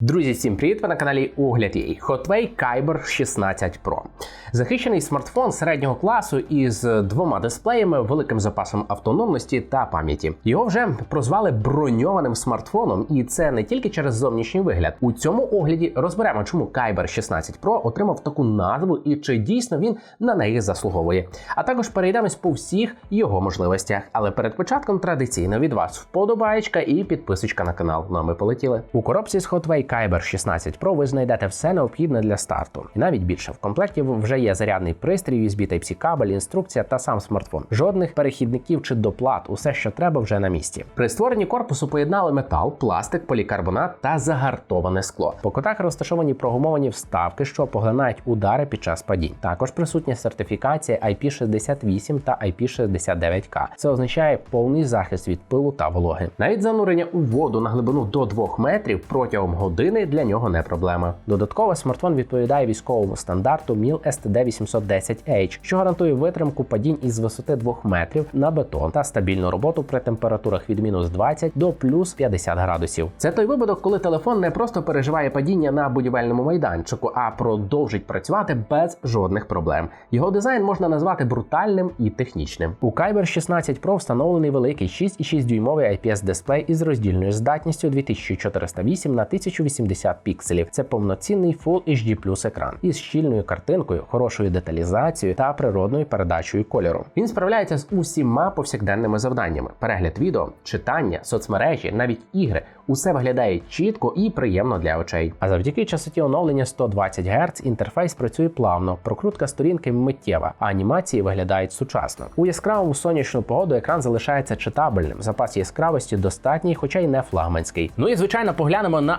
Друзі, всім привіт! Ви на каналі Огляд її Hotway Kyber 16 Pro. Захищений смартфон середнього класу із двома дисплеями, великим запасом автономності та пам'яті. Його вже прозвали броньованим смартфоном, і це не тільки через зовнішній вигляд. У цьому огляді розберемо, чому Kyber 16 Pro отримав таку назву і чи дійсно він на неї заслуговує. А також перейдемось по всіх його можливостях. Але перед початком традиційно від вас вподобаєчка і підписочка на канал. Ну а ми полетіли у коробці з Hotway Kyber 16 Pro ви знайдете все необхідне для старту. І навіть більше в комплекті вже є зарядний пристрій, USB Type-C кабель, інструкція та сам смартфон. Жодних перехідників чи доплат, усе, що треба, вже на місці. При створенні корпусу поєднали метал, пластик, полікарбонат та загартоване скло. По котах розташовані прогумовані вставки, що поглинають удари під час падінь. Також присутня сертифікація IP68 та IP69K. Це означає повний захист від пилу та вологи. Навіть занурення у воду на глибину до 2 метрів протягом години для нього не проблема. Додатково смартфон відповідає військовому стандарту MIL STD810H, що гарантує витримку падінь із висоти 2 метрів на бетон та стабільну роботу при температурах від мінус 20 до плюс 50 градусів. Це той випадок, коли телефон не просто переживає падіння на будівельному майданчику, а продовжить працювати без жодних проблем. Його дизайн можна назвати брутальним і технічним. У Kyber 16 Pro встановлений великий 6,6 дюймовий IPS дисплей із роздільною здатністю 2408 на 1080 пікселів. Це повноцінний Full HD Plus екран із щільною картинкою, хорошою деталізацією та природною передачею кольору. Він справляється з усіма повсякденними завданнями: перегляд відео, читання, соцмережі, навіть ігри. Усе виглядає чітко і приємно для очей. А завдяки частоті оновлення 120 Гц інтерфейс працює плавно, прокрутка сторінки миттєва, а анімації виглядають сучасно. У яскравому сонячну погоду екран залишається читабельним. Запас яскравості достатній, хоча й не флагманський. Ну і звичайно, поглянемо на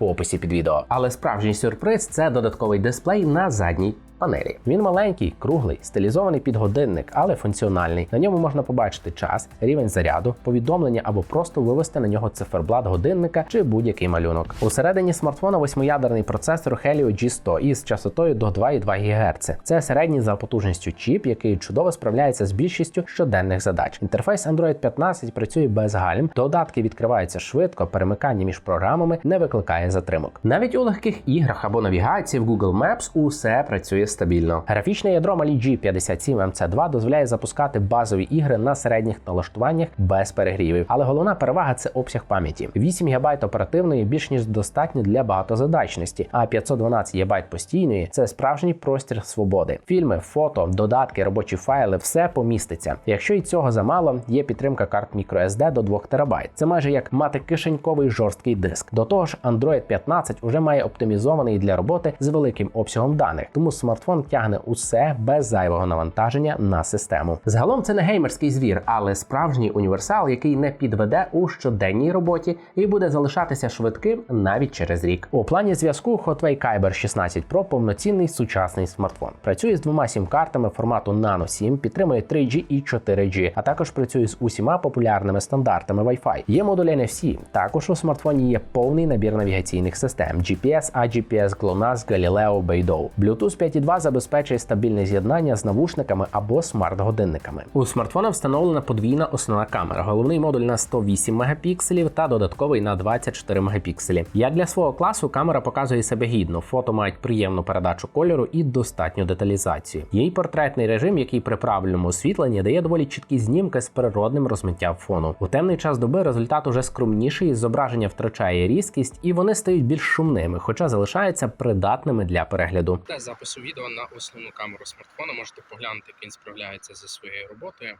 в описі під відео. Але справжній сюрприз це додатковий дисплей на задній панелі. Він маленький, круглий, стилізований під годинник, але функціональний. На ньому можна побачити час, рівень заряду, повідомлення або просто вивести на нього циферблат годинника чи будь-який малюнок. Усередині смартфона восьмиядерний процесор Helio G100 із частотою до 2,2 ГГц. Це середній за потужністю чіп, який чудово справляється з більшістю щоденних задач. Інтерфейс Android 15 працює без гальм, додатки відкриваються швидко, перемикання між програмами не викликає затримок. Навіть у легких іграх або навігації в Google Maps усе працює стабільно. Графічне ядро Mali G57 MC2 дозволяє запускати базові ігри на середніх налаштуваннях без перегрівів. Але головна перевага це обсяг пам'яті. 8 ГБ оперативної більш ніж достатньо для багатозадачності, а 512 ГБ постійної це справжній простір свободи. Фільми, фото, додатки, робочі файли все поміститься. Якщо і цього замало, є підтримка карт microSD до 2 ТБ. Це майже як мати кишеньковий жорсткий диск. До того ж, Android 15 уже має оптимізований для роботи з великим обсягом даних, тому смартфон тягне усе без зайвого навантаження на систему. Загалом це не геймерський звір, але справжній універсал, який не підведе у щоденній роботі і буде залишатися швидким навіть через рік. У плані зв'язку Hotway Kyber 16 Pro повноцінний сучасний смартфон. Працює з двома сім-картами формату Nano 7, підтримує 3G і 4G, а також працює з усіма популярними стандартами Wi-Fi. Є модуль NFC. Також у смартфоні є повний набір навігаційних систем: GPS, AGPS, GLONASS, Galileo, Beidou. Bluetooth 5.2 забезпечує стабільне з'єднання з навушниками або смарт-годинниками. У смартфона встановлена подвійна основна камера, головний модуль на 108 мегапікселів та додатковий на 24 мегапікселі. Як для свого класу, камера показує себе гідно. Фото мають приємну передачу кольору і достатню деталізацію. Й портретний режим, який при правильному освітленні дає доволі чіткі знімки з природним розмиттям фону. У темний час доби результат уже скромніший, зображення втрачає різкість і вони стають більш шумними, хоча залишаються придатними для перегляду. Для запису відео на основну камеру смартфона можете поглянути, як він справляється зі своєю роботою.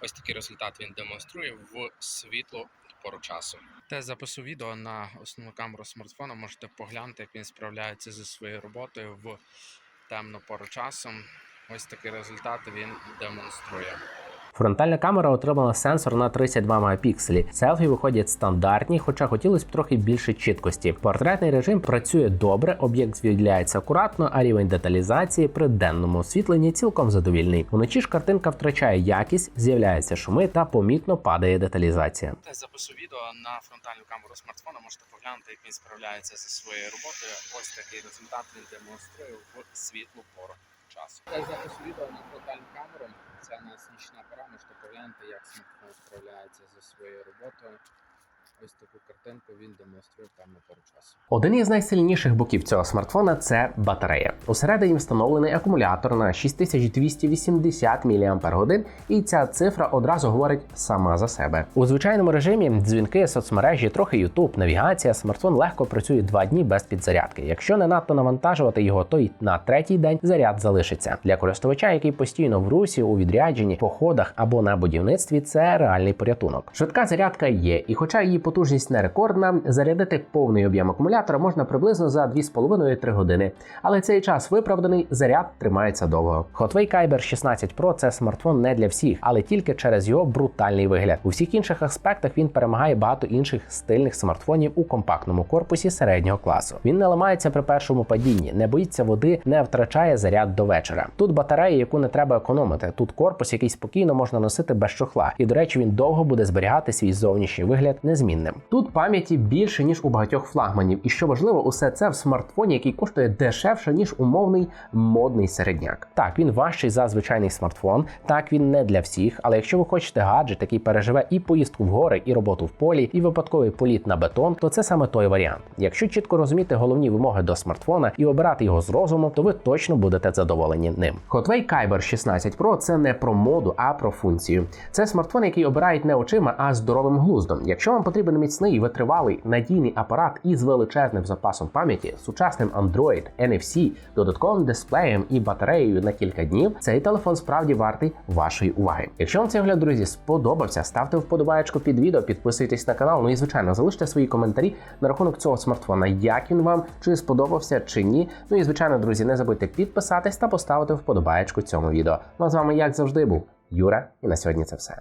Ось такий результат він демонструє в світло пору часу. Те запису відео на основну камеру смартфона можете поглянути, як він справляється зі своєю роботою в темну пору часу. Ось такий результат він демонструє. Фронтальна камера отримала сенсор на 32 мегапікселі. Селфі виходять стандартні, хоча хотілося б трохи більше чіткості. Портретний режим працює добре, об'єкт звідляється акуратно, а рівень деталізації при денному освітленні цілком задовільний. Уночі ж картинка втрачає якість, з'являються шуми та помітно падає деталізація. Тест запису відео на фронтальну камеру смартфона можете поглянути, як він справляється зі своєю роботою. Ось такий результат він демонструє в світлу пору часу. Тест запису відео на фронтальну камеру. Це у нас нічна пора. Можете поглянути, як смартфон справляється зі своєю роботою. Ось таку картинку він демонструє певну пору часу. Один із найсильніших боків цього смартфона це батарея. Усередині встановлений акумулятор на 6280 мАч, і ця цифра одразу говорить сама за себе. У звичайному режимі дзвінки, соцмережі, трохи YouTube, навігація, смартфон легко працює два дні без підзарядки. Якщо не надто навантажувати його, то й на третій день заряд залишиться. Для користувача, який постійно в русі, у відрядженні, походах або на будівництві, це реальний порятунок. Швидка зарядка є, і хоча її потужність не рекордна, зарядити повний об'єм акумулятора можна приблизно за 2,5-3 години. Але цей час виправданий, заряд тримається довго. Hotway Kyber 16 Pro це смартфон не для всіх, але тільки через його брутальний вигляд. У всіх інших аспектах він перемагає багато інших стильних смартфонів у компактному корпусі середнього класу. Він не ламається при першому падінні, не боїться води, не втрачає заряд до вечора. Тут батарея, яку не треба економити. Тут корпус, який спокійно можна носити без чохла. І до речі, він довго буде зберігати свій зовнішній вигляд незмінним. Тут пам'яті більше ніж у багатьох флагманів, і що важливо, усе це в смартфоні, який коштує дешевше ніж умовний модний середняк. Так, він важчий за звичайний смартфон. Так він не для всіх. Але якщо ви хочете гаджет, який переживе і поїздку в гори, і роботу в полі, і випадковий політ на бетон, то це саме той варіант. Якщо чітко розуміти головні вимоги до смартфона і обирати його з розумом, то ви точно будете задоволені ним. Hotway Kyber 16 Pro – це не про моду, а про функцію. Це смартфон, який обирають не очима, а здоровим глуздом. Якщо вам потрібен міцний, витривалий, надійний апарат із величезним запасом пам'яті, сучасним Android, NFC, додатковим дисплеєм і батареєю на кілька днів, цей телефон справді вартий вашої уваги. Якщо вам цей огляд, друзі, сподобався, ставте вподобаєчку під відео, підписуйтесь на канал. Ну і звичайно, залиште свої коментарі на рахунок цього смартфона, як він вам, чи сподобався, чи ні. Ну і звичайно, друзі, не забудьте підписатись та поставити вподобаєчку цьому відео. Ну а з вами, як завжди, був Юра, і на сьогодні це все.